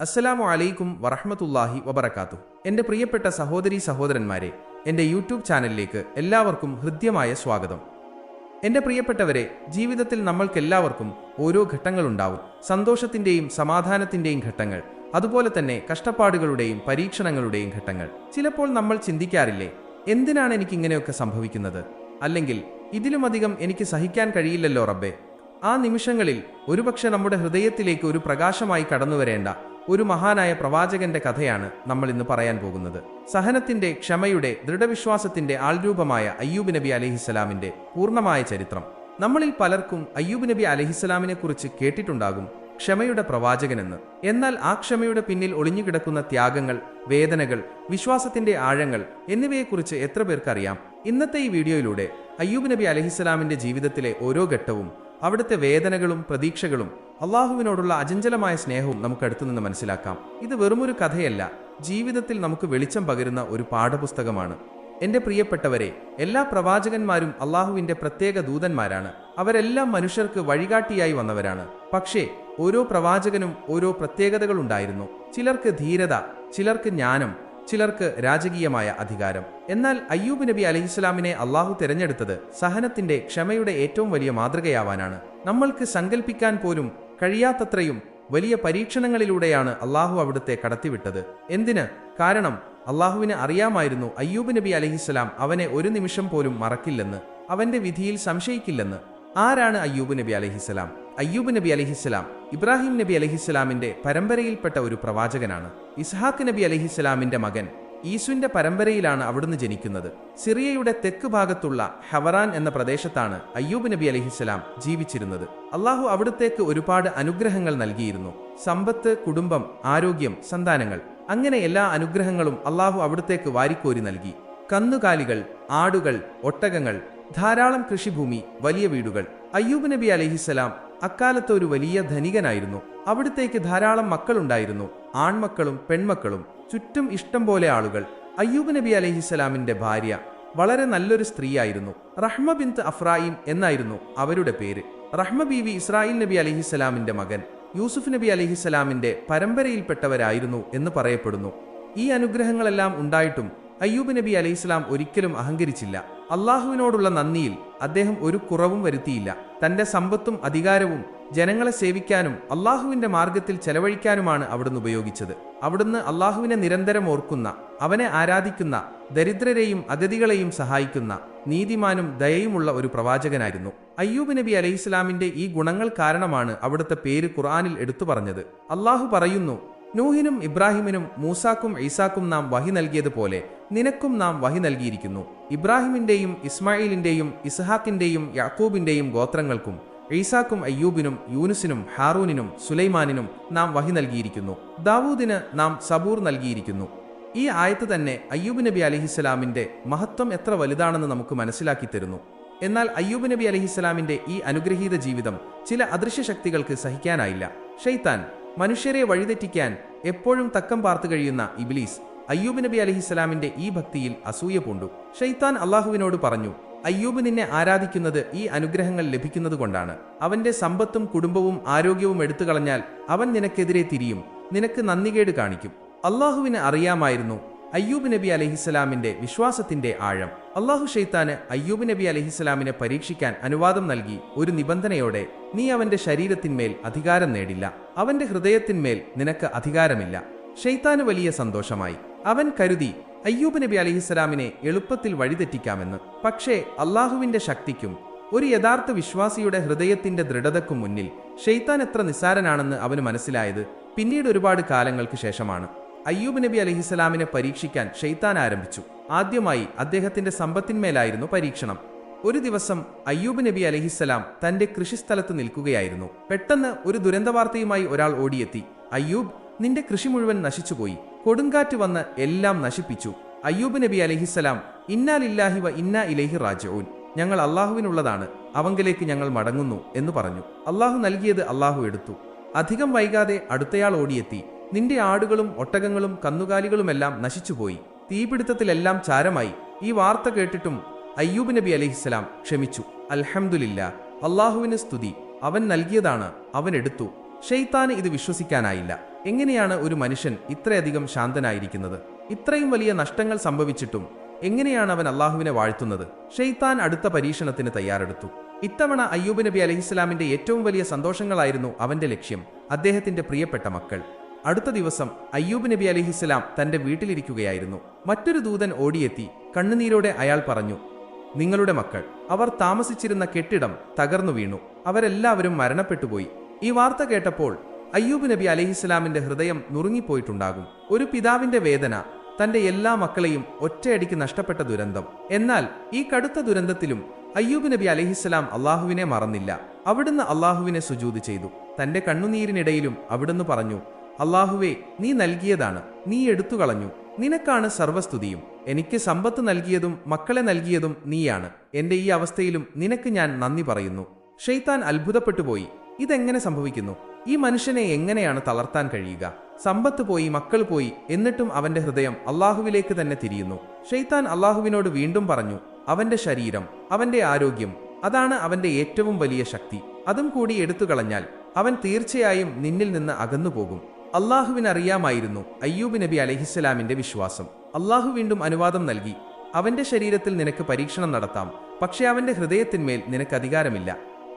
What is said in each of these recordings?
അസ്സലാമു അലൈക്കും വറഹ്മത്തുള്ളാഹി വബർക്കാത്തു എന്റെ പ്രിയപ്പെട്ട സഹോദരി സഹോദരന്മാരെ എന്റെ യൂട്യൂബ് ചാനലിലേക്ക് എല്ലാവർക്കും ഹൃദ്യമായ സ്വാഗതം. എന്റെ പ്രിയപ്പെട്ടവരെ ജീവിതത്തിൽ നമ്മൾക്കെല്ലാവർക്കും ഓരോ ഘട്ടങ്ങളുണ്ടാവും. സന്തോഷത്തിന്റെയും സമാധാനത്തിന്റെയും ഘട്ടങ്ങൾ അതുപോലെ തന്നെ കഷ്ടപ്പാടുകളുടെയും പരീക്ഷണങ്ങളുടെയും ഘട്ടങ്ങൾ. ചിലപ്പോൾ നമ്മൾ ചിന്തിക്കാറില്ലേ എന്തിനാണ് എനിക്ക് ഇങ്ങനെയൊക്കെ സംഭവിക്കുന്നത്? അല്ലെങ്കിൽ ഇതിലുമധികം എനിക്ക് സഹിക്കാൻ കഴിയില്ലല്ലോ റബ്ബേ. ആ നിമിഷങ്ങളിൽ ഒരുപക്ഷെ നമ്മുടെ ഹൃദയത്തിലേക്ക് ഒരു പ്രകാശമായി കടന്നുവരേണ്ട ഒരു മഹാനായ പ്രവാചകന്റെ കഥയാണ് നമ്മൾ ഇന്ന് പറയാൻ പോകുന്നത്. സഹനത്തിന്റെ ക്ഷമയുടെ ദൃഢവിശ്വാസത്തിന്റെ ആൾരൂപമായ അയ്യൂബ് നബി അലഹിസ്സലാമിന്റെ പൂർണമായ ചരിത്രം. നമ്മളിൽ പലർക്കും അയ്യൂബ് നബി അലഹിസ്സലാമിനെ കുറിച്ച് കേട്ടിട്ടുണ്ടാകും ക്ഷമയുടെ പ്രവാചകനെന്ന്. എന്നാൽ ആ ക്ഷമയുടെ പിന്നിൽ ഒളിഞ്ഞുകിടക്കുന്ന ത്യാഗങ്ങൾ വേദനകൾ വിശ്വാസത്തിന്റെ ആഴങ്ങൾ എന്നിവയെക്കുറിച്ച് എത്ര പേർക്കറിയാം? ഇന്നത്തെ ഈ വീഡിയോയിലൂടെ അയ്യൂബ് നബി അലഹിസ്സലാമിന്റെ ജീവിതത്തിലെ ഓരോ ഘട്ടവും അവിടുത്തെ വേദനകളും പ്രതീക്ഷകളും അള്ളാഹുവിനോടുള്ള അചഞ്ചലമായ സ്നേഹവും നമുക്ക് അടുത്തുനിന്ന് മനസ്സിലാക്കാം. ഇത് വെറുമൊരു കഥയല്ല. ജീവിതത്തിൽ നമുക്ക് വെളിച്ചം പകരുന്ന ഒരു പാഠപുസ്തകമാണ്. എന്റെ പ്രിയപ്പെട്ടവരെ എല്ലാ പ്രവാചകന്മാരും അള്ളാഹുവിന്റെ പ്രത്യേക ദൂതന്മാരാണ്. അവരെല്ലാം മനുഷ്യർക്ക് വഴികാട്ടിയായി വന്നവരാണ്. പക്ഷേ ഓരോ പ്രവാചകനും ഓരോ പ്രത്യേകതകളുണ്ടായിരുന്നു ചിലർക്ക് ധീരത ചിലർക്ക് ജ്ഞാനം ചിലർക്ക് രാജകീയമായ അധികാരം. എന്നാൽ അയ്യൂബ് നബി അലഹിസ്ലാമിനെ അള്ളാഹു തിരഞ്ഞെടുത്തത് സഹനത്തിന്റെ ക്ഷമയുടെ ഏറ്റവും വലിയ മാതൃകയാവാനാണ്. നമ്മൾക്ക് സങ്കല്പിക്കാൻ പോലും കഴിയാത്തത്രയും വലിയ പരീക്ഷണങ്ങളിലൂടെയാണ് അള്ളാഹു അവിടുത്തെ കടത്തിവിട്ടത്. എന്തിന്? കാരണം അള്ളാഹുവിന് അറിയാമായിരുന്നു അയ്യൂബ് നബി അലഹിസ്സലാം അവനെ ഒരു നിമിഷം പോലും മറക്കില്ലെന്ന് അവന്റെ വിധിയിൽ സംശയിക്കില്ലെന്ന്. ആരാണ് അയ്യൂബ് നബി അലഹിസ്സലാം അയ്യൂബ് നബി അലഹിസ്സലാം ഇബ്രാഹിം നബി അലഹിസ്സലാമിന്റെ പരമ്പരയിൽപ്പെട്ട ഒരു പ്രവാചകനാണ്. ഇസ്ഹാഖ് നബി അലഹിസ്സലാമിന്റെ മകൻ ഈസുവിന്റെ പരമ്പരയിലാണ് അവിടുന്ന് ജനിക്കുന്നത്. സിറിയയുടെ തെക്ക് ഭാഗത്തുള്ള ഹവറാൻ എന്ന പ്രദേശത്താണ് അയ്യൂബ് നബി അലഹിസ്സലാം ജീവിച്ചിരുന്നത്. അള്ളാഹു അവിടുത്തേക്ക് ഒരുപാട് അനുഗ്രഹങ്ങൾ നൽകിയിരുന്നു. സമ്പത്ത് കുടുംബം ആരോഗ്യം സന്താനങ്ങൾ അങ്ങനെ എല്ലാ അനുഗ്രഹങ്ങളും അള്ളാഹു അവിടുത്തേക്ക് വാരിക്കോരി നൽകി. കന്നുകാലികൾ ആടുകൾ ഒട്ടകങ്ങൾ ധാരാളം കൃഷിഭൂമി വലിയ വീടുകൾ. അയ്യൂബ് നബി അലഹിസലാം അക്കാലത്ത് ഒരു വലിയ ധനികനായിരുന്നു. അവിടത്തേക്ക് ധാരാളം മക്കളുണ്ടായിരുന്നു. ആൺമക്കളും പെൺമക്കളും ചുറ്റും ഇഷ്ടം പോലെ ആളുകൾ. അയ്യൂബ് നബി അലഹിസലാമിന്റെ ഭാര്യ വളരെ നല്ലൊരു സ്ത്രീയായിരുന്നു. റഹ്മ ബിന്ത് അഫ്രായിം എന്നായിരുന്നു അവരുടെ പേര്. റഹ്മ ബീവി ഇസ്രായേൽ നബി അലഹിസലാമിന്റെ മകൻ. യൂസുഫ് നബി അലഹിസലാമിന്റെ പരമ്പരയിൽപ്പെട്ടവരായിരുന്നു എന്ന് പറയപ്പെടുന്നു. ഈ അനുഗ്രഹങ്ങളെല്ലാം ഉണ്ടായിട്ടും അയ്യൂബ് നബി അലഹിസ്ലാം ഒരിക്കലും അഹങ്കരിച്ചില്ല. അള്ളാഹുവിനോടുള്ള നന്ദിയിൽ അദ്ദേഹം ഒരു കുറവും വരുത്തിയില്ല. തന്റെ സമ്പത്തും അധികാരവും ജനങ്ങളെ സേവിക്കാനും അള്ളാഹുവിന്റെ മാർഗത്തിൽ ചെലവഴിക്കാനുമാണ് അവിടുന്ന് ഉപയോഗിച്ചത്. അവിടുന്ന് അള്ളാഹുവിനെ നിരന്തരം ഓർക്കുന്ന അവനെ ആരാധിക്കുന്ന ദരിദ്രരെയും അതിഥികളെയും സഹായിക്കുന്ന നീതിമാനും ദയയുമുള്ള ഒരു പ്രവാചകനായിരുന്നു. അയ്യൂബ് നബി അലൈഹിസ്ലാമിന്റെ ഈ ഗുണങ്ങൾ കാരണമാണ് അവിടുത്തെ പേര് ഖുർആാനിൽ എടുത്തു പറഞ്ഞത്. അള്ളാഹു പറയുന്നു നൂഹിനും ഇബ്രാഹിമിനും മൂസാക്കും ഈസാക്കും നാം വഹി നൽകിയതുപോലെ നിനക്കും നാം വഹി നൽകിയിരിക്കുന്നു. ഇബ്രാഹിമിന്റെയും ഇസ്മായിലിന്റെയും ഇസ്ഹാക്കിന്റെയും യാക്കൂബിന്റെയും ഗോത്രങ്ങൾക്കും ഈസാക്കും അയ്യൂബിനും യൂനുസിനും ഹാറൂനിനും സുലൈമാനിനും നാം വഹി നൽകിയിരിക്കുന്നു. ദാവൂദിന് നാം സബൂർ നൽകിയിരിക്കുന്നു. ഈ ആയത്ത് തന്നെ അയ്യൂബ് നബി അലഹിസ്സലാമിന്റെ മഹത്വം എത്ര വലുതാണെന്ന് നമുക്ക് മനസ്സിലാക്കി തരുന്നു. എന്നാൽ അയ്യൂബ് നബി അലഹിസ്സലാമിന്റെ ഈ അനുഗ്രഹീത ജീവിതം ചില അദൃശ്യ ശക്തികൾക്ക് സഹിക്കാനായില്ല. ഷെയ്ത്താൻ മനുഷ്യരെ വഴിതെറ്റിക്കാൻ എപ്പോഴും തക്കം പാർത്തു കഴിയുന്ന ഇബിലീസ് അയ്യൂബ് നബി അലഹിസ്സലാമിന്റെ ഈ ഭക്തിയിൽ അസൂയ പൂണ്ടു. ഷെയ്ത്താൻ അള്ളാഹുവിനോട് പറഞ്ഞു അയ്യൂബ് നിന്നെ ആരാധിക്കുന്നത് ഈ അനുഗ്രഹങ്ങൾ ലഭിക്കുന്നത് കൊണ്ടാണ്. അവന്റെ സമ്പത്തും കുടുംബവും ആരോഗ്യവും എടുത്തു കളഞ്ഞാൽ അവൻ നിനക്കെതിരെ തിരിയും നിനക്ക് നന്ദികേട് കാണിക്കും. അള്ളാഹുവിന് അറിയാമായിരുന്നു അയ്യൂബ് നബി അലഹിസ്സലാമിന്റെ വിശ്വാസത്തിന്റെ ആഴം. അള്ളാഹു ഷെയ്ത്താന് അയ്യൂബ് നബി അലഹിസ്സലാമിനെ പരീക്ഷിക്കാൻ അനുവാദം നൽകി ഒരു നിബന്ധനയോടെ നീ അവന്റെ ശരീരത്തിന്മേൽ അധികാരം നേടില്ല. അവന്റെ ഹൃദയത്തിന്മേൽ നിനക്ക് അധികാരമില്ല. ഷെയ്ത്താന് വലിയ സന്തോഷമായി. അവൻ കരുതി അയ്യൂബ് നബി അലഹിസ്സലാമിനെ എളുപ്പത്തിൽ വഴിതെറ്റിക്കാമെന്ന്. പക്ഷേ അള്ളാഹുവിന്റെ ശക്തിക്കും ഒരു യഥാർത്ഥ വിശ്വാസിയുടെ ഹൃദയത്തിന്റെ ദൃഢതക്കും മുന്നിൽ ഷെയ്ത്താൻ എത്ര നിസ്സാരനാണെന്ന് അവന് മനസ്സിലായത് പിന്നീട് ഒരുപാട് കാലങ്ങൾക്ക് ശേഷമാണ്. അയ്യൂബ് നബി അലഹിസ്സലാമിനെ പരീക്ഷിക്കാൻ ഷെയ്ത്താൻ ആരംഭിച്ചു. ആദ്യമായി അദ്ദേഹത്തിന്റെ സമ്പത്തിന്മേലായിരുന്നു പരീക്ഷണം. ഒരു ദിവസം അയ്യൂബ് നബി അലഹിസ്സലാം തന്റെ കൃഷിസ്ഥലത്ത് നിൽക്കുകയായിരുന്നു. പെട്ടെന്ന് ഒരു ദുരന്തവാർത്തയുമായി ഒരാൾ ഓടിയെത്തി. അയ്യൂബ് നിന്റെ കൃഷി മുഴുവൻ നശിച്ചുപോയി. കൊടുങ്കാറ്റ് വന്ന് എല്ലാം നശിപ്പിച്ചു. അയ്യൂബ് നബി അലഹിസ്സലാം ഇന്നാലില്ലാഹി വ ഇന്നാ ഇലഹി റാജോൻ ഞങ്ങൾ അള്ളാഹുവിനുള്ളതാണ്. അവങ്കിലേക്ക് ഞങ്ങൾ മടങ്ങുന്നു എന്ന് പറഞ്ഞു. അള്ളാഹു നൽകിയത് അള്ളാഹു എടുത്തു. അധികം വൈകാതെ അടുത്തയാൾ ഓടിയെത്തി. നിന്റെ ആടുകളും ഒട്ടകങ്ങളും കന്നുകാലികളുമെല്ലാം നശിച്ചുപോയി. തീപിടുത്തത്തിലെല്ലാം ചാരമായി. ഈ വാർത്ത കേട്ടിട്ടും അയ്യൂബ് നബി അലഹിസ്സലാം ക്ഷമിച്ചു. അൽഹമുല്ല അള്ളാഹുവിന് സ്തുതി. അവൻ നൽകിയതാണ് അവൻ എടുത്തു. ഷെയ്ത്താന് ഇത് വിശ്വസിക്കാനായില്ല. എങ്ങനെയാണ് ഒരു മനുഷ്യൻ ഇത്രയധികം ശാന്തനായിരിക്കുന്നത്? ഇത്രയും വലിയ നഷ്ടങ്ങൾ സംഭവിച്ചിട്ടും എങ്ങനെയാണ് അവൻ അള്ളാഹുവിനെ വാഴ്ത്തുന്നത്? ഷെയ്ത്താൻ അടുത്ത പരീക്ഷണത്തിന് തയ്യാറെടുത്തു. ഇത്തവണ അയ്യൂബ് നബി അലഹിസ്സലാമിന്റെ ഏറ്റവും വലിയ സന്തോഷങ്ങളായിരുന്നു അവന്റെ ലക്ഷ്യം അദ്ദേഹത്തിന്റെ പ്രിയപ്പെട്ട മക്കൾ. അടുത്ത ദിവസം അയ്യൂബ് നബി അലിഹിസ്ലാം തന്റെ വീട്ടിലിരിക്കുകയായിരുന്നു. മറ്റൊരു ദൂതൻ ഓടിയെത്തി കണ്ണുനീരോടെ അയാൾ പറഞ്ഞു നിങ്ങളുടെ മക്കൾ അവർ താമസിച്ചിരുന്ന കെട്ടിടം തകർന്നു വീണു. അവരെല്ലാവരും മരണപ്പെട്ടുപോയി. ഈ വാർത്ത കേട്ടപ്പോൾ അയ്യൂബ് നബി അലിഹിസ്സലാമിന്റെ ഹൃദയം നുറുങ്ങിപ്പോയിട്ടുണ്ടാകും. ഒരു പിതാവിന്റെ വേദന തന്റെ എല്ലാ മക്കളെയും ഒറ്റയടിക്ക് നഷ്ടപ്പെട്ട ദുരന്തം. എന്നാൽ ഈ കടുത്ത ദുരന്തത്തിലും അയ്യൂബ് നബി അലഹിസ്സലാം അള്ളാഹുവിനെ മറന്നില്ല. അവിടുന്ന് അള്ളാഹുവിനെ സുജൂത് ചെയ്തു. തന്റെ കണ്ണുനീരിനിടയിലും അവിടുന്ന് പറഞ്ഞു അള്ളാഹുവേ നീ നൽകിയതാണ്. നീ എടുത്തു കളഞ്ഞു നിനക്കാണ് സർവസ്തുതിയും. എനിക്ക് സമ്പത്ത് നൽകിയതും മക്കളെ നൽകിയതും നീയാണ്. എന്റെ ഈ അവസ്ഥയിലും നിനക്ക് ഞാൻ നന്ദി പറയുന്നു. ഷെയ്ത്താൻ അത്ഭുതപ്പെട്ടുപോയി. ഇതെങ്ങനെ സംഭവിക്കുന്നു? ഈ മനുഷ്യനെ എങ്ങനെയാണ് തളർത്താൻ കഴിയുക? സമ്പത്ത് പോയി മക്കൾ പോയി എന്നിട്ടും അവന്റെ ഹൃദയം അള്ളാഹുവിലേക്ക് തന്നെ തിരിയുന്നു. ഷെയ്ത്താൻ അള്ളാഹുവിനോട് വീണ്ടും പറഞ്ഞു അവന്റെ ശരീരം അവന്റെ ആരോഗ്യം അതാണ് അവന്റെ ഏറ്റവും വലിയ ശക്തി. അതും കൂടി എടുത്തു കളഞ്ഞാൽ അവൻ തീർച്ചയായും നിന്നിൽ നിന്ന് അള്ളാഹുവിനറിയാമായിരുന്നു അയ്യൂബ് നബി അലഹിസ്സലാമിന്റെ വിശ്വാസം. അള്ളാഹു വീണ്ടും അനുവാദം നൽകി അവന്റെ ശരീരത്തിൽ നിനക്ക് പരീക്ഷണം നടത്താം പക്ഷേ അവന്റെ ഹൃദയത്തിന്മേൽ നിനക്ക് അധികാരമില്ല.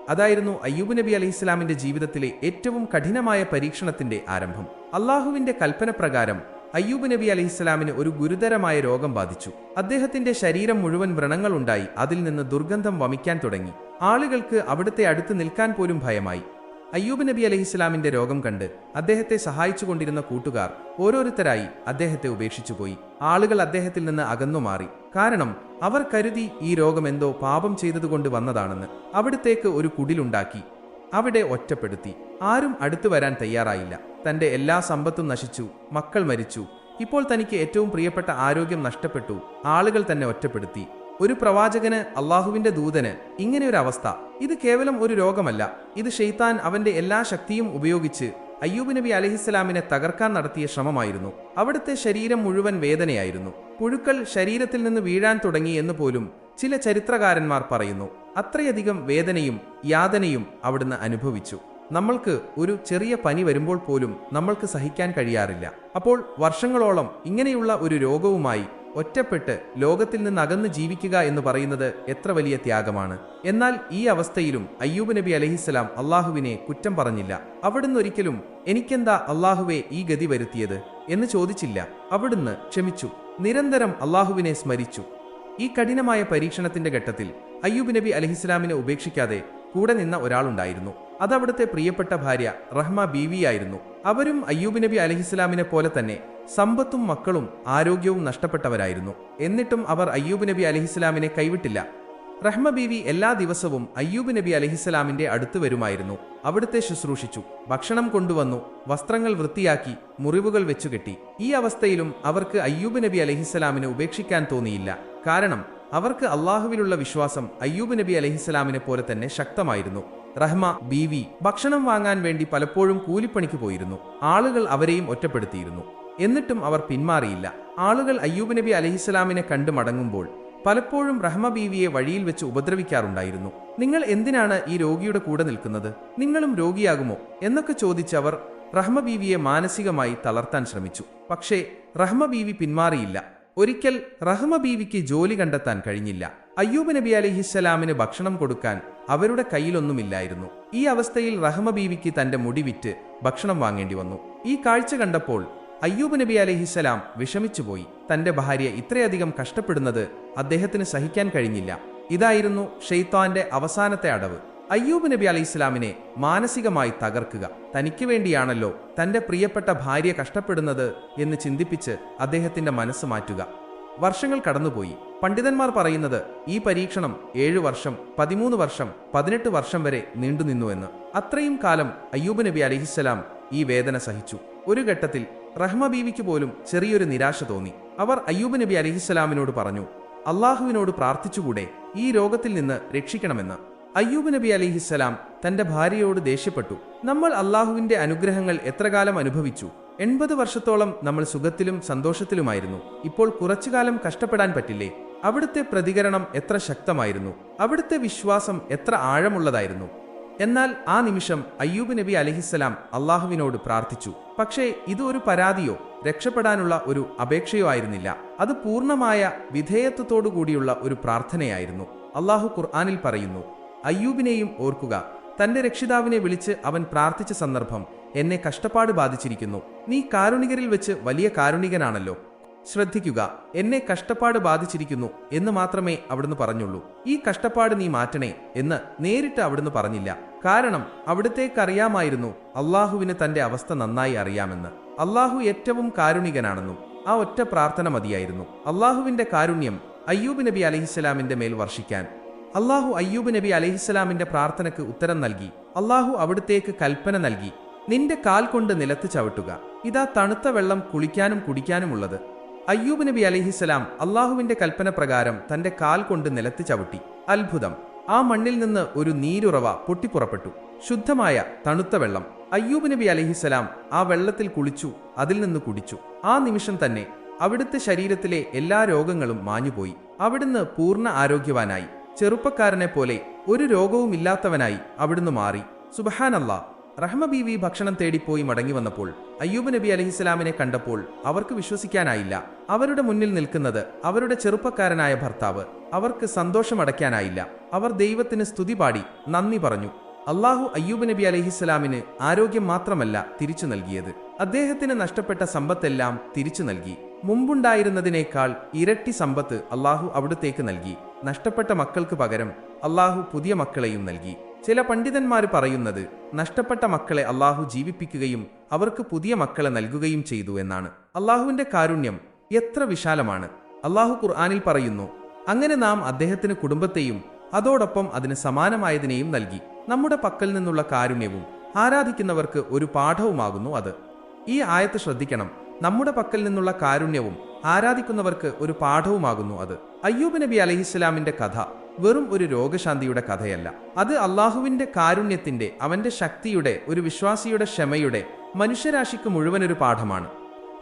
അതായിരുന്നു അയ്യൂബ് നബി അലഹിസ്സലാമിന്റെ ജീവിതത്തിലെ ഏറ്റവും കഠിനമായ പരീക്ഷണത്തിന്റെ ആരംഭം. അള്ളാഹുവിന്റെ കൽപ്പന പ്രകാരം അയ്യൂബ് നബി അലഹിസ്സലാമിന് ഒരു ഗുരുതരമായ രോഗം ബാധിച്ചു. അദ്ദേഹത്തിന്റെ ശരീരം മുഴുവൻ വ്രണങ്ങളുണ്ടായി അതിൽ നിന്ന് ദുർഗന്ധം വമിക്കാൻ തുടങ്ങി. ആളുകൾക്ക് അവിടുത്തെ അടുത്ത് നിൽക്കാൻ പോലും ഭയമായി. അയ്യൂബ് നബി അലഹിസ്ലാമിന്റെ രോഗം കണ്ട് അദ്ദേഹത്തെ സഹായിച്ചുകൊണ്ടിരുന്ന കൂട്ടുകാർ ഓരോരുത്തരായി അദ്ദേഹത്തെ ഉപേക്ഷിച്ചുപോയി ആളുകൾ അദ്ദേഹത്തിൽ നിന്ന് അകന്നു മാറി. കാരണം അവർ കരുതി ഈ രോഗം എന്തോ പാപം ചെയ്തതുകൊണ്ട് വന്നതാണെന്ന് അവിടത്തേക്ക് ഒരു കുടിലുണ്ടാക്കി. അവിടെ ഒറ്റപ്പെടുത്തി. ആരും അടുത്തു വരാൻ തയ്യാറായില്ല. തന്റെ എല്ലാ സമ്പത്തും നശിച്ചു. മക്കൾ മരിച്ചു. ഇപ്പോൾ തനിക്ക് ഏറ്റവും പ്രിയപ്പെട്ട ആരോഗ്യം നഷ്ടപ്പെട്ടു. ആളുകൾ തന്നെ ഒറ്റപ്പെടുത്തി. ഒരു പ്രവാചകന് അള്ളാഹുവിന്റെ ദൂതന് ഇങ്ങനെ ഒരു അവസ്ഥ. ഇത് കേവലം ഒരു രോഗമല്ല. ഇത് ഷെയ്ത്താൻ അവന്റെ എല്ലാ ശക്തിയും ഉപയോഗിച്ച് അയ്യൂബ് നബി അലഹിസ്സലാമിനെ തകർക്കാൻ നടത്തിയ ശ്രമമായിരുന്നു. അവിടുത്തെ ശരീരം മുഴുവൻ വേദനയായിരുന്നു. പുഴുക്കൾ ശരീരത്തിൽ നിന്ന് വീഴാൻ തുടങ്ങി എന്ന് പോലും ചില ചരിത്രകാരന്മാർ പറയുന്നു. അത്രയധികം വേദനയും യാതനയും അവിടുന്ന് അനുഭവിച്ചു. നമ്മൾക്ക് ഒരു ചെറിയ പനി വരുമ്പോൾ പോലും നമ്മൾക്ക് സഹിക്കാൻ കഴിയാറില്ല. അപ്പോൾ വർഷങ്ങളോളം ഇങ്ങനെയുള്ള ഒരു രോഗവുമായി ഒറ്റപ്പെട്ട് ലോകത്തിൽ നിന്ന് അകന്ന് ജീവിക്കുക എന്ന് പറയുന്നത് എത്ര വലിയ ത്യാഗമാണ്. എന്നാൽ ഈ അവസ്ഥയിലും അയ്യൂബ് നബി അലഹിസ്സലാം അള്ളാഹുവിനെ കുറ്റം പറഞ്ഞില്ല. അവിടുന്ന് ഒരിക്കലും എനിക്കെന്താ അള്ളാഹുവെ ഈ ഗതി വരുത്തിയത് എന്ന് ചോദിച്ചില്ല. അവിടുന്ന് ക്ഷമിച്ചു. നിരന്തരം അള്ളാഹുവിനെ സ്മരിച്ചു. ഈ കഠിനമായ പരീക്ഷണത്തിന്റെ ഘട്ടത്തിൽ അയ്യൂബ് നബി അലഹിസ്സലാമിനെ ഉപേക്ഷിക്കാതെ കൂടെ നിന്ന ഒരാളുണ്ടായിരുന്നു. അതവിടുത്തെ പ്രിയപ്പെട്ട ഭാര്യ റഹ്മ ബീവിയായിരുന്നു. അവരും അയ്യൂബ് നബി അലഹിസ്ലാമിനെ പോലെ തന്നെ സമ്പത്തും മക്കളും ആരോഗ്യവും നഷ്ടപ്പെട്ടവരായിരുന്നു. എന്നിട്ടും അവർ അയ്യൂബ് നബി അലഹിസ്ലാമിനെ കൈവിട്ടില്ല. റഹ്മ ബീവി എല്ലാ ദിവസവും അയ്യൂബ് നബി അലഹിസ്സലാമിന്റെ അടുത്ത് വരുമായിരുന്നു. അവിടുത്തെ ശുശ്രൂഷിച്ചു ഭക്ഷണം കൊണ്ടുവന്നു വസ്ത്രങ്ങൾ വൃത്തിയാക്കി മുറിവുകൾ വെച്ചുകെട്ടി. ഈ അവസ്ഥയിലും അവർക്ക് അയ്യൂബ് നബി അലഹിസ്സലാമിനെ ഉപേക്ഷിക്കാൻ തോന്നിയില്ല. കാരണം അവർക്ക് അള്ളാഹുവിലുള്ള വിശ്വാസം അയ്യൂബ് നബി അലഹിസ്സലാമിനെ പോലെ തന്നെ ശക്തമായിരുന്നു. റഹ്മ ബീവി ഭക്ഷണം വാങ്ങാൻ വേണ്ടി പലപ്പോഴും കൂലിപ്പണിക്ക് പോയിരുന്നു. ആളുകൾ അവരെയും ഒറ്റപ്പെടുത്തിയിരുന്നു. എന്നിട്ടും അവർ പിന്മാറിയില്ല. ആളുകൾ അയ്യൂബ് നബി അലഹിസ്സലാമിനെ കണ്ടു മടങ്ങുമ്പോൾ പലപ്പോഴും റഹ്മ ബീവിയെ വഴിയിൽ വെച്ച് ഉപദ്രവിക്കാറുണ്ടായിരുന്നു. നിങ്ങൾ എന്തിനാണ് ഈ രോഗിയുടെ കൂടെ നിൽക്കുന്നത്? നിങ്ങളും രോഗിയാകുമോ? എന്നൊക്കെ ചോദിച്ചവർ റഹ്മ ബീവിയെ മാനസികമായി തളർത്താൻ ശ്രമിച്ചു. പക്ഷേ റഹ്മ ബീവി പിന്മാറിയില്ല. ഒരിക്കൽ റഹ്മ ബീവിക്ക് ജോലി കണ്ടെത്താൻ കഴിഞ്ഞില്ല. അയ്യൂബ് നബി അലിഹിസ്സലാമിന് ഭക്ഷണം കൊടുക്കാൻ അവരുടെ കയ്യിലൊന്നുമില്ലായിരുന്നു. ഈ അവസ്ഥയിൽ റഹ്മ ബീവിക്ക് തന്റെ മുടി വിറ്റ് ഭക്ഷണം വാങ്ങേണ്ടി വന്നു. ഈ കാഴ്ച കണ്ടപ്പോൾ അയ്യൂബ് നബി അലഹിസ്സലാം വിഷമിച്ചുപോയി. തന്റെ ഭാര്യ ഇത്രയധികം കഷ്ടപ്പെടുന്നത് അദ്ദേഹത്തിന് സഹിക്കാൻ കഴിഞ്ഞില്ല. ഇതായിരുന്നു ഷെയ്ത്താന്റെ അവസാനത്തെ അടവ്. അയ്യൂബ് നബി അലൈഹി ഇസ്ലാമിനെ മാനസികമായി തകർക്കുക. തനിക്ക് വേണ്ടിയാണല്ലോ തന്റെ പ്രിയപ്പെട്ട ഭാര്യ കഷ്ടപ്പെടുന്നത് എന്ന് ചിന്തിപ്പിച്ച് അദ്ദേഹത്തിന്റെ മനസ്സ് മാറ്റുക. വർഷങ്ങൾ കടന്നുപോയി. പണ്ഡിതന്മാർ പറയുന്നത് ഈ പരീക്ഷണം ഏഴു വർഷം പതിമൂന്ന് വർഷം പതിനെട്ട് വർഷം വരെ നീണ്ടുനിന്നുവെന്ന് അത്രയും കാലം അയ്യൂബ് നബി അലിഹിസ്സലാം ഈ വേദന സഹിച്ചു. ഒരു ഘട്ടത്തിൽ റഹ്മ ബീവിക്ക് പോലും ചെറിയൊരു നിരാശ തോന്നി. അവർ അയ്യൂബ് നബി അലിഹിസ്സലാമിനോട് പറഞ്ഞു അള്ളാഹുവിനോട് പ്രാർത്ഥിച്ചുകൂടെ? ഈ രോഗത്തിൽ നിന്ന് രക്ഷിക്കണമെന്ന്. അയ്യൂബ് നബി അലിഹിസ്സലാം തന്റെ ഭാര്യയോട് ദേഷ്യപ്പെട്ടു. നമ്മൾ അള്ളാഹുവിന്റെ അനുഗ്രഹങ്ങൾ എത്രകാലം അനുഭവിച്ചു? എൺപത് വർഷത്തോളം നമ്മൾ സുഖത്തിലും സന്തോഷത്തിലുമായിരുന്നു. ഇപ്പോൾ കുറച്ചുകാലം കഷ്ടപ്പെടാൻ പറ്റില്ലേ? അവിടുത്തെ പ്രതികരണം എത്ര ശക്തമായിരുന്നു? അവിടുത്തെ വിശ്വാസം എത്ര ആഴമുള്ളതായിരുന്നു? എന്നാൽ ആ നിമിഷം അയ്യൂബ് നബി അലഹിസ്സലാം അള്ളാഹുവിനോട് പ്രാർത്ഥിച്ചു. പക്ഷേ ഇത് ഒരു പരാതിയോ? രക്ഷപ്പെടാനുള്ള ഒരു അപേക്ഷയോ ആയിരുന്നില്ല. അത് പൂർണമായ വിധേയത്വത്തോടു കൂടിയുള്ള ഒരു പ്രാർത്ഥനയായിരുന്നു. അള്ളാഹു ഖുർആാനിൽ പറയുന്നു അയ്യൂബിനെയും ഓർക്കുക. തന്റെ രക്ഷിതാവിനെ വിളിച്ച് അവൻ പ്രാർത്ഥിച്ച സന്ദർഭം എന്നെ കഷ്ടപ്പാട് ബാധിച്ചിരിക്കുന്നു. നീ കാരുണികരിൽ വെച്ച് വലിയ കാരുണികനാണല്ലോ. ശ്രദ്ധിക്കുക എന്നെ കഷ്ടപ്പാട് ബാധിച്ചിരിക്കുന്നു എന്ന് മാത്രമേ അവിടുന്ന് പറഞ്ഞുള്ളൂ. ഈ കഷ്ടപ്പാട് നീ മാറ്റണേ എന്ന് നേരിട്ട് അവിടുന്ന് പറഞ്ഞില്ല. കാരണം അവിടത്തേക്കറിയാമായിരുന്നു അള്ളാഹുവിന് തന്റെ അവസ്ഥ നന്നായി അറിയാമെന്ന്. അള്ളാഹു ഏറ്റവും കാരുണികനാണെന്നും ആ ഒറ്റ പ്രാർത്ഥന മതിയായിരുന്നു. അള്ളാഹുവിന്റെ കാരുണ്യം അയ്യൂബ് നബി അലഹിസ്സലാമിന്റെ മേൽ വർഷിക്കാൻ അള്ളാഹു അയ്യൂബ് നബി അലഹിസ്സലാമിന്റെ പ്രാർത്ഥനക്ക് ഉത്തരം നൽകി. അള്ളാഹു അവിടുത്തേക്ക് കൽപ്പന നൽകി. നിന്റെ കാൽ കൊണ്ട് നിലത്ത് ചവിട്ടുക. ഇതാ തണുത്ത വെള്ളം കുളിക്കാനും കുടിക്കാനുമുള്ളത്. അയ്യൂബ് നബി അലഹിസ്സലാം അള്ളാഹുവിന്റെ കൽപ്പന പ്രകാരം തന്റെ കാൽ കൊണ്ട് നിലത്ത് ചവിട്ടി. അത്ഭുതം. ആ മണ്ണിൽ നിന്ന് ഒരു നീരുറവ പൊട്ടിപ്പുറപ്പെട്ടു. ശുദ്ധമായ തണുത്ത വെള്ളം. അയ്യൂബ് നബി അലഹിസ്സലാം ആ വെള്ളത്തിൽ കുളിച്ചു അതിൽ നിന്ന് കുടിച്ചു. ആ നിമിഷം തന്നെ അവിടുത്തെ ശരീരത്തിലെ എല്ലാ രോഗങ്ങളും മാഞ്ഞുപോയി. അവിടുന്ന് പൂർണ ആരോഗ്യവാനായി. ചെറുപ്പക്കാരനെ പോലെ ഒരു രോഗവും ഇല്ലാത്തവനായി അവിടുന്ന് മാറി. സുബഹാനല്ല. റഹ്മ ബീവി ഭക്ഷണം തേടിപ്പോയി മടങ്ങി വന്നപ്പോൾ അയ്യൂബ് നബി അലഹിസ്ലാമിനെ കണ്ടപ്പോൾ അവർക്ക് വിശ്വസിക്കാനായില്ല. അവരുടെ മുന്നിൽ നിൽക്കുന്നത് അവരുടെ ചെറുപ്പക്കാരനായ ഭർത്താവ്. അവർക്ക് സന്തോഷമടയ്ക്കാനായില്ല. അവർ ദൈവത്തിന് സ്തുതി പാടി നന്ദി പറഞ്ഞു. അള്ളാഹു അയ്യൂബ് നബി അലഹിസ്സലാമിന് ആരോഗ്യം മാത്രമല്ല തിരിച്ചു നൽകിയത്. അദ്ദേഹത്തിന് നഷ്ടപ്പെട്ട സമ്പത്തെല്ലാം തിരിച്ചു നൽകി. മുമ്പുണ്ടായിരുന്നതിനേക്കാൾ ഇരട്ടി സമ്പത്ത് അള്ളാഹു അവിടുത്തേക്ക് നൽകി. നഷ്ടപ്പെട്ട മക്കൾക്ക് പകരം അള്ളാഹു പുതിയ മക്കളെയും നൽകി. ചില പണ്ഡിതന്മാർ പറയുന്നത് നഷ്ടപ്പെട്ട മക്കളെ അള്ളാഹു ജീവിപ്പിക്കുകയും അവർക്ക് പുതിയ മക്കളെ നൽകുകയും ചെയ്തു എന്നാണ്. അള്ളാഹുവിന്റെ കാരുണ്യം എത്ര വിശാലമാണ്. അള്ളാഹു ഖുർആാനിൽ പറയുന്നു അങ്ങനെ നാം അദ്ദേഹത്തിന് കുടുംബത്തെയും അതോടൊപ്പം അതിന് സമാനമായതിനെയും നൽകി. നമ്മുടെ പക്കൽ നിന്നുള്ള കാരുണ്യവും ആരാധിക്കുന്നവർക്ക് ഒരു പാഠവുമാകുന്നു അത്. ഈ ആയത്ത് ശ്രദ്ധിക്കണം. നമ്മുടെ പക്കൽ നിന്നുള്ള കാരുണ്യവും ആരാധിക്കുന്നവർക്ക് ഒരു പാഠവുമാകുന്നു അത്. അയ്യൂബ് നബി അലഹിസ്ലാമിന്റെ കഥ വെറും ഒരു രോഗശാന്തിയുടെ കഥയല്ല. അത് അള്ളാഹുവിന്റെ കാരുണ്യത്തിന്റെ അവന്റെ ശക്തിയുടെ ഒരു വിശ്വാസിയുടെ ക്ഷമയുടെ മനുഷ്യരാശിക്ക് മുഴുവൻ ഒരു പാഠമാണ്.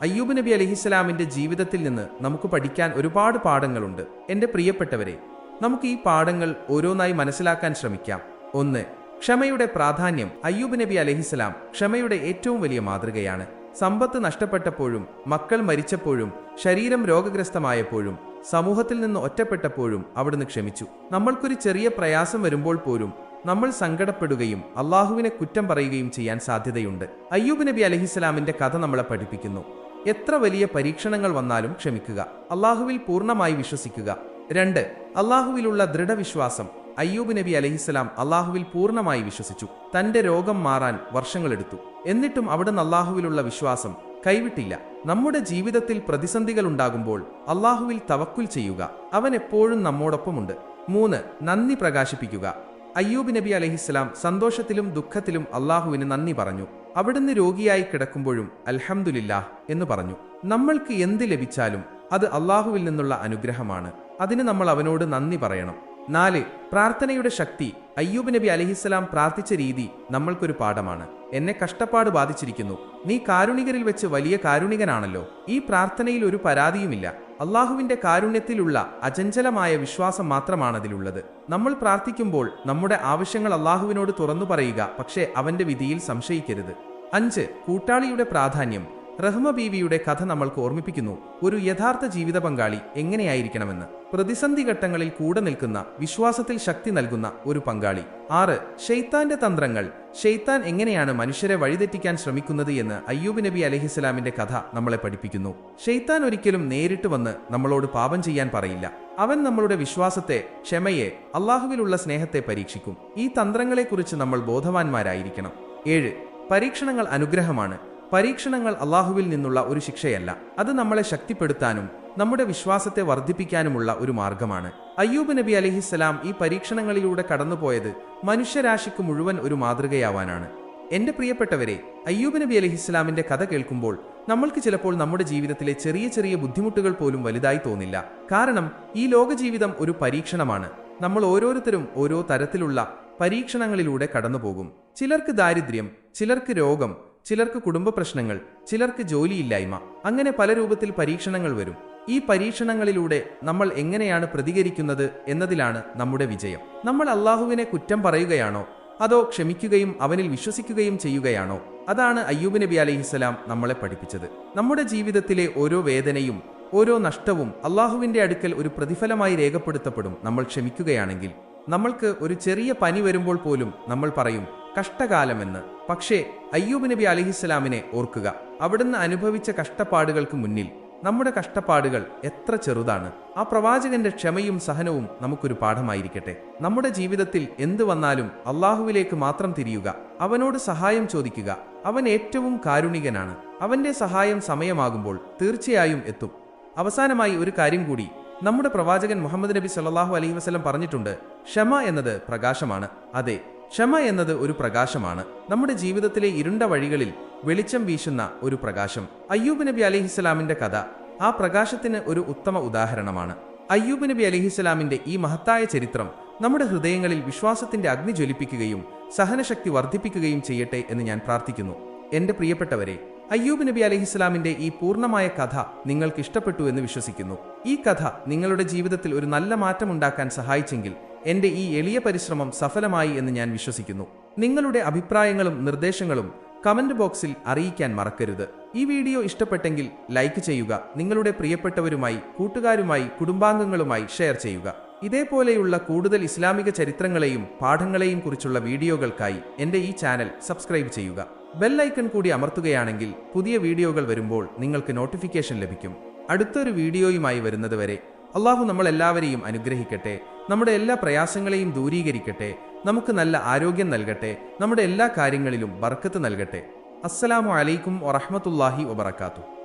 അയ്യൂബ് നബി അലഹിസ്ലാമിന്റെ ജീവിതത്തിൽ നിന്ന് നമുക്ക് പഠിക്കാൻ ഒരുപാട് പാഠങ്ങളുണ്ട്. എന്റെ പ്രിയപ്പെട്ടവരെ നമുക്ക് ഈ പാഠങ്ങൾ ഓരോന്നായി മനസ്സിലാക്കാൻ ശ്രമിക്കാം. ഒന്ന് ക്ഷമയുടെ പ്രാധാന്യം. അയ്യൂബ് നബി അലഹിസ്ലാം ക്ഷമയുടെ ഏറ്റവും വലിയ മാതൃകയാണ്. സമ്പത്ത് നഷ്ടപ്പെട്ടപ്പോഴും മക്കൾ മരിച്ചപ്പോഴും ശരീരം രോഗഗ്രസ്തമായപ്പോഴും സമൂഹത്തിൽ നിന്ന് ഒറ്റപ്പെട്ടപ്പോഴും അവിടുന്ന് ക്ഷമിച്ചു. നമ്മൾക്കൊരു ചെറിയ പ്രയാസം വരുമ്പോൾ പോലും നമ്മൾ സങ്കടപ്പെടുകയും അള്ളാഹുവിനെ കുറ്റം പറയുകയും ചെയ്യാൻ സാധ്യതയുണ്ട്. അയ്യൂബ് നബി അലഹിസ്ലാമിന്റെ കഥ നമ്മളെ പഠിപ്പിക്കുന്നു. എത്ര വലിയ പരീക്ഷണങ്ങൾ വന്നാലും ക്ഷമിക്കുക. അള്ളാഹുവിൽ പൂർണമായി വിശ്വസിക്കുക. രണ്ട് അള്ളാഹുവിലുള്ള ദൃഢവിശ്വാസം. അയ്യൂബ് നബി അലഹിസ്സലാം അള്ളാഹുവിൽ പൂർണമായി വിശ്വസിച്ചു. തന്റെ രോഗം മാറാൻ വർഷങ്ങളെടുത്തു. എന്നിട്ടും അവിടുന്ന് അള്ളാഹുവിലുള്ള വിശ്വാസം കൈവിട്ടില്ല. നമ്മുടെ ജീവിതത്തിൽ പ്രതിസന്ധികൾ ഉണ്ടാകുമ്പോൾ അള്ളാഹുവിൽ തവക്കുൽ ചെയ്യുക. അവൻ എപ്പോഴും നമ്മോടൊപ്പമുണ്ട്. മൂന്ന് നന്ദി പ്രകാശിപ്പിക്കുക. അയ്യൂബ് നബി അലഹിസ്സലാം സന്തോഷത്തിലും ദുഃഖത്തിലും അള്ളാഹുവിന് നന്ദി പറഞ്ഞു. അവിടുന്ന് രോഗിയായി കിടക്കുമ്പോഴും അൽഹംദുലില്ലാ എന്ന് പറഞ്ഞു. നമ്മൾക്ക് എന്ത് ലഭിച്ചാലും അത് അള്ളാഹുവിൽ നിന്നുള്ള അനുഗ്രഹമാണ്. അതിന് നമ്മൾ അവനോട് നന്ദി പറയണം. നാല് പ്രാർത്ഥനയുടെ ശക്തി. അയ്യൂബ് നബി അലഹിസ്സലാം പ്രാർത്ഥിച്ച രീതി നമ്മൾക്കൊരു പാഠമാണ്. എന്നെ കഷ്ടപ്പാട് ബാധിച്ചിരിക്കുന്നു. നീ കാരുണികരിൽ വെച്ച് വലിയ കാരുണികനാണല്ലോ. ഈ പ്രാർത്ഥനയിൽ ഒരു പരാതിയുമില്ല. അള്ളാഹുവിന്റെ കാരുണ്യത്തിലുള്ള അചഞ്ചലമായ വിശ്വാസം മാത്രമാണ് അതിലുള്ളത്. നമ്മൾ പ്രാർത്ഥിക്കുമ്പോൾ നമ്മുടെ ആവശ്യങ്ങൾ അള്ളാഹുവിനോട് തുറന്നു പറയുക പക്ഷേ അവന്റെ വിധിയിൽ സംശയിക്കരുത്. അഞ്ച് കൂട്ടാളിയുടെ പ്രാധാന്യം. റഹ്മ ബീവിയുടെ കഥ നമ്മൾക്ക് ഓർമ്മിപ്പിക്കുന്നു. ഒരു യഥാർത്ഥ ജീവിത പങ്കാളി എങ്ങനെയായിരിക്കണമെന്ന്. പ്രതിസന്ധി ഘട്ടങ്ങളിൽ കൂടെ നിൽക്കുന്ന വിശ്വാസത്തിൽ ശക്തി നൽകുന്ന ഒരു പങ്കാളി. ആറ് ഷെയ്ത്താന്റെ തന്ത്രങ്ങൾ. ഷെയ്ത്താൻ എങ്ങനെയാണ് മനുഷ്യരെ വഴിതെറ്റിക്കാൻ ശ്രമിക്കുന്നത് എന്ന് അയ്യൂബ് നബി അലഹിസ്ലാമിന്റെ കഥ നമ്മളെ പഠിപ്പിക്കുന്നു. ഷെയ്ത്താൻ ഒരിക്കലും നേരിട്ട് വന്ന് നമ്മളോട് പാപം ചെയ്യാൻ പറയില്ല. അവൻ നമ്മളുടെ വിശ്വാസത്തെ ക്ഷമയെ അള്ളാഹുവിലുള്ള സ്നേഹത്തെ പരീക്ഷിക്കും. ഈ തന്ത്രങ്ങളെക്കുറിച്ച് നമ്മൾ ബോധവാന്മാരായിരിക്കണം. ഏഴ് പരീക്ഷണങ്ങൾ അനുഗ്രഹമാണ്. പരീക്ഷണങ്ങൾ അള്ളാഹുവിൽ നിന്നുള്ള ഒരു ശിക്ഷയല്ല. അത് നമ്മളെ ശക്തിപ്പെടുത്താനും നമ്മുടെ വിശ്വാസത്തെ വർദ്ധിപ്പിക്കാനുമുള്ള ഒരു മാർഗമാണ്. അയ്യൂബ് നബി അലഹിസ്സലാം ഈ പരീക്ഷണങ്ങളിലൂടെ കടന്നുപോയത് മനുഷ്യരാശിക്ക് മുഴുവൻ ഒരു മാതൃകയാവാനാണ്. എന്റെ പ്രിയപ്പെട്ടവരെ അയ്യൂബ് നബി അലഹിസ്സലാമിന്റെ കഥ കേൾക്കുമ്പോൾ നമ്മൾക്ക് ചിലപ്പോൾ നമ്മുടെ ജീവിതത്തിലെ ചെറിയ ചെറിയ ബുദ്ധിമുട്ടുകൾ പോലും വലുതായി തോന്നില്ല. കാരണം ഈ ലോകജീവിതം ഒരു പരീക്ഷണമാണ്. നമ്മൾ ഓരോരുത്തരും ഓരോ തരത്തിലുള്ള പരീക്ഷണങ്ങളിലൂടെ കടന്നുപോകും. ചിലർക്ക് ദാരിദ്ര്യം ചിലർക്ക് രോഗം ചിലർക്ക് കുടുംബ പ്രശ്നങ്ങൾ ചിലർക്ക് ജോലിയില്ലായ്മ അങ്ങനെ പല രൂപത്തിൽ പരീക്ഷണങ്ങൾ വരും. ഈ പരീക്ഷണങ്ങളിലൂടെ നമ്മൾ എങ്ങനെയാണ് പ്രതികരിക്കുന്നത് എന്നതിലാണ് നമ്മുടെ വിജയം. നമ്മൾ അള്ളാഹുവിനെ കുറ്റം പറയുകയാണോ? അതോ ക്ഷമിക്കുകയും അവനിൽ വിശ്വസിക്കുകയും ചെയ്യുകയാണോ? അതാണ് അയ്യൂബ് നബി അലൈഹിസ്സലാം നമ്മളെ പഠിപ്പിച്ചത്. നമ്മുടെ ജീവിതത്തിലെ ഓരോ വേദനയും ഓരോ നഷ്ടവും അള്ളാഹുവിന്റെ അടുക്കൽ ഒരു പ്രതിഫലമായി രേഖപ്പെടുത്തപ്പെടും. നമ്മൾ ക്ഷമിക്കുകയാണെങ്കിൽ നമ്മൾക്ക് ഒരു ചെറിയ പനി വരുമ്പോൾ പോലും നമ്മൾ പറയും കഷ്ടകാലമെന്ന്. പക്ഷേ അയ്യൂബ് നബി അലിഹിസ്സലാമിനെ ഓർക്കുക. അവിടുന്ന് അനുഭവിച്ച കഷ്ടപ്പാടുകൾക്ക് മുന്നിൽ നമ്മുടെ കഷ്ടപ്പാടുകൾ എത്ര ചെറുതാണ്. ആ പ്രവാചകന്റെ ക്ഷമയും സഹനവും നമുക്കൊരു പാഠമായിരിക്കട്ടെ. നമ്മുടെ ജീവിതത്തിൽ എന്തു വന്നാലും അള്ളാഹുവിലേക്ക് മാത്രം തിരിയുക. അവനോട് സഹായം ചോദിക്കുക. അവൻ ഏറ്റവും കാരുണികനാണ്. അവന്റെ സഹായം സമയമാകുമ്പോൾ തീർച്ചയായും എത്തും. അവസാനമായി ഒരു കാര്യം കൂടി. നമ്മുടെ പ്രവാചകൻ മുഹമ്മദ് നബി സല്ലാഹു അലൈഹി വസല്ലം പറഞ്ഞിട്ടുണ്ട് ക്ഷമ എന്നത് പ്രകാശമാണ്. അതെ ക്ഷമ എന്നത് ഒരു പ്രകാശമാണ്. നമ്മുടെ ജീവിതത്തിലെ ഇരുണ്ട വഴികളിൽ വെളിച്ചം വീശുന്ന ഒരു പ്രകാശം. അയ്യൂബ് നബി അലിഹിസ്സലാമിന്റെ കഥ ആ പ്രകാശത്തിന് ഒരു ഉത്തമ ഉദാഹരണമാണ്. അയ്യൂബ് നബി അലിഹിസ്സലാമിന്റെ ഈ മഹത്തായ ചരിത്രം നമ്മുടെ ഹൃദയങ്ങളിൽ വിശ്വാസത്തിന്റെ അഗ്നി ജ്വലിപ്പിക്കുകയും സഹനശക്തി വർദ്ധിപ്പിക്കുകയും ചെയ്യട്ടെ എന്ന് ഞാൻ പ്രാർത്ഥിക്കുന്നു. എന്റെ പ്രിയപ്പെട്ടവരെ അയ്യൂബ് നബി അലഹിസ്ലാമിന്റെ ഈ പൂർണമായ കഥ നിങ്ങൾക്ക് ഇഷ്ടപ്പെട്ടു എന്ന് വിശ്വസിക്കുന്നു. ഈ കഥ നിങ്ങളുടെ ജീവിതത്തിൽ ഒരു നല്ല മാറ്റം ഉണ്ടാക്കാൻ സഹായിച്ചെങ്കിൽ എന്റെ ഈ എളിയ പരിശ്രമം സഫലമായി എന്ന് ഞാൻ വിശ്വസിക്കുന്നു. നിങ്ങളുടെ അഭിപ്രായങ്ങളും നിർദ്ദേശങ്ങളും കമന്റ് ബോക്സിൽ അറിയിക്കാൻ മറക്കരുത്. ഈ വീഡിയോ ഇഷ്ടപ്പെട്ടെങ്കിൽ ലൈക്ക് ചെയ്യുക നിങ്ങളുടെ പ്രിയപ്പെട്ടവരുമായി കൂട്ടുകാരുമായി കുടുംബാംഗങ്ങളുമായി ഷെയർ ചെയ്യുക. ഇതേപോലെയുള്ള കൂടുതൽ ഇസ്ലാമിക ചരിത്രങ്ങളെയും പാഠങ്ങളെയും കുറിച്ചുള്ള വീഡിയോകൾക്കായി എന്റെ ഈ ചാനൽ സബ്സ്ക്രൈബ് ചെയ്യുക. ബെല്ലൈക്കൺ കൂടി അമർത്തുകയാണെങ്കിൽ പുതിയ വീഡിയോകൾ വരുമ്പോൾ നിങ്ങൾക്ക് നോട്ടിഫിക്കേഷൻ ലഭിക്കും. അടുത്തൊരു വീഡിയോയുമായി വരുന്നതുവരെ അള്ളാഹു നമ്മളെല്ലാവരെയും അനുഗ്രഹിക്കട്ടെ. നമ്മുടെ എല്ലാ പ്രയാസങ്ങളെയും ദൂരീകരിക്കട്ടെ. നമുക്ക് നല്ല ആരോഗ്യം നൽകട്ടെ. നമ്മുടെ എല്ലാ കാര്യങ്ങളിലും ബർക്കത്ത് നൽകട്ടെ. അസ്സലാമു അലൈക്കും വറഹമത്തല്ലാഹി വബർക്കാത്തു